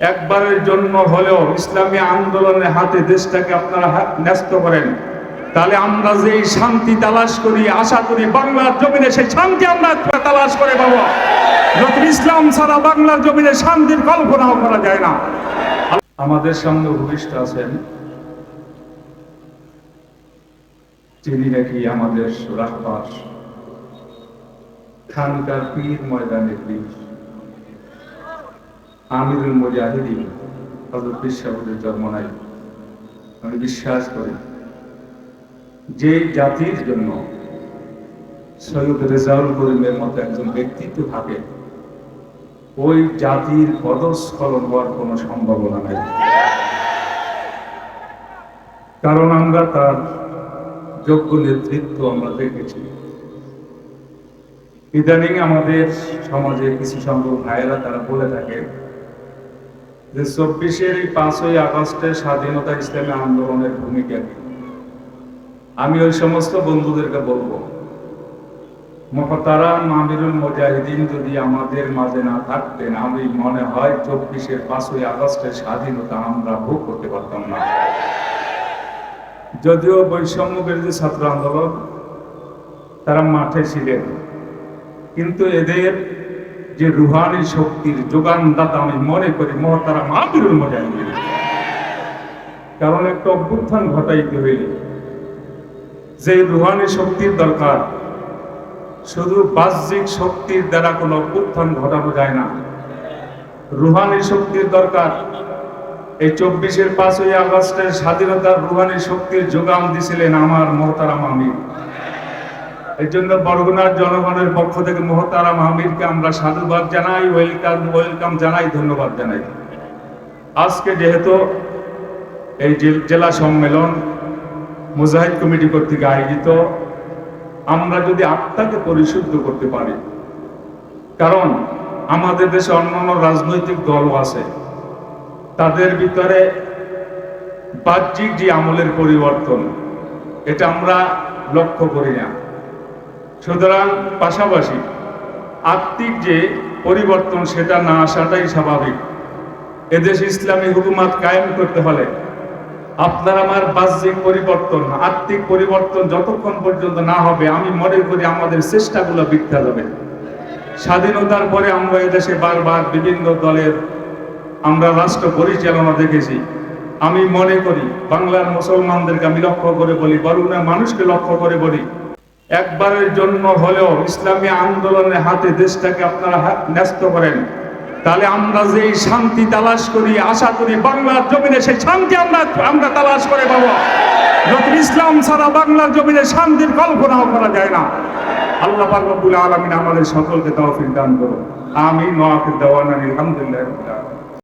একবারের জন্য হলেও ইসলামী আন্দোলনের হাতে দেশটাকে আপনারা ন্যস্ত করেন। তাহলে আমরা যে শান্তি তালাশ করি, আশা করি বাংলার জমিনে সেই শান্তি আমরা তালাশ করে পাবো। যখন ইসলাম ছাড়া বাংলার জমিনে শান্তির কল্পনাও করা যায় না। আমাদের সামনে উপবিষ্ট আছেন যিনি নাকি আমাদের রাহবার। খানকার পীর ময়দানের বীর আমিরুল মুজাহিদিন হজরত বিশ্বাবুদের জন্ম নাই। আমি বিশ্বাস করি, যে জাতির জন্য সৈয়দ রেজাউল করিমের মতো একজন ব্যক্তিত্ব থাকে, ওই জাতির পদস্খলন হওয়ার কোনো সম্ভাবনা নাই। কারণ আমরা তার যোগ্য নেতৃত্ব আমরা দেখেছি। ইদানিং আমাদের সমাজে কিছু সংখ্যক ভাইয়েরা তারা বলে থাকে যে চব্বিশের এই পাঁচই আগস্টের স্বাধীনতা ইসলামী আন্দোলনের ভূমিকা কি? আমি ওই সমস্ত বন্ধুদেরকে বলব মহতারাম আমিরুল মুজাহিদিন যদি আমাদের মাঝে না থাকতেন, আমি মনে হয় চব্বিশের পাঁচই আগস্টের স্বাধীনতা আমরা ভোগ করতে পারতাম না। যদিও বৈষম্য বিরোধী ছাত্র আন্দোলন তারা মাঠে ছিলেন, কিন্তু এদের যে রুহানি শক্তির যোগানদাতা আমি মনে করি মহতারা মাহবিরুল মুজাহিদিন। কারণ একটা অভ্যুত্থান ঘটাইতে হইলে যে রুহানি শক্তির দরকার, শুধু বাহ্যিক শক্তির দ্বারা কোনো অভ্যুত্থান ঘটানো যায় না। রুহানি শক্তির দরকার, এই চব্বিশের পাঁচই আগস্টের স্বাধীনতার রুহানি শক্তির যোগান দিছিলেন আমার মহতারাম আমির এই জন্য বরগুনার জনগণের পক্ষ থেকে মহতারাম আমিরকে আমরা সাধুবাদ জানাই, ওয়েলকাম ওয়েলকাম জানাই, ধন্যবাদ জানাই। আজকে যেহেতু এই জেলা সম্মেলন মুজাহিদ কমিটি কর্তৃক আয়োজিত, আমরা যদি আত্মাকে পরিশুদ্ধ করতে পারি, কারণ আমাদের দেশে অন্যান্য রাজনৈতিক দলও আছে, তাদের ভিতরে বাহ্যিক যে আমলের পরিবর্তন, এটা আমরা লক্ষ্য করি না। সুতরাং পাশাপাশি আত্মিক যে পরিবর্তন, সেটা না আসাটাই স্বাভাবিক। এদেশে ইসলামী হুকুমাত কায়েম করতে হলে আপনার আমার বাহ্যিক পরিবর্তন, আত্মিক পরিবর্তন যতক্ষণ পর্যন্ত না হবে, আমি মনে করি আমাদের চেষ্টাগুলো বৃদ্ধা যাবে। স্বাধীনতার পরে আমরা এদেশে বারবার বিভিন্ন দলের আমরা রাষ্ট্র পরিচালনা দেখেছি। আমি মনে করি, বাংলার মুসলমানদেরকে আমি লক্ষ্য করে বলি বরুণের মানুষকে লক্ষ্য করে বলি একবারের জন্য হলেও ইসলামী আন্দোলনের হাতে দেশটাকে আপনারা ন্যস্ত করেন। তাহলে আমরা যে শান্তি তালাশ করি, আশা করি বাংলার জমিনে সেই শান্তি আমরা আমরা তালাশ করে পাবো। যখন ইসলাম ছাড়া বাংলার জমিনে শান্তির কল্পনাও করা যায় না। আল্লাহ আলামিন আমাদের সকলকে তৌফিক দান করুন। আমিন ওয়া দাওয়ানা আলহামদুলিল্লাহ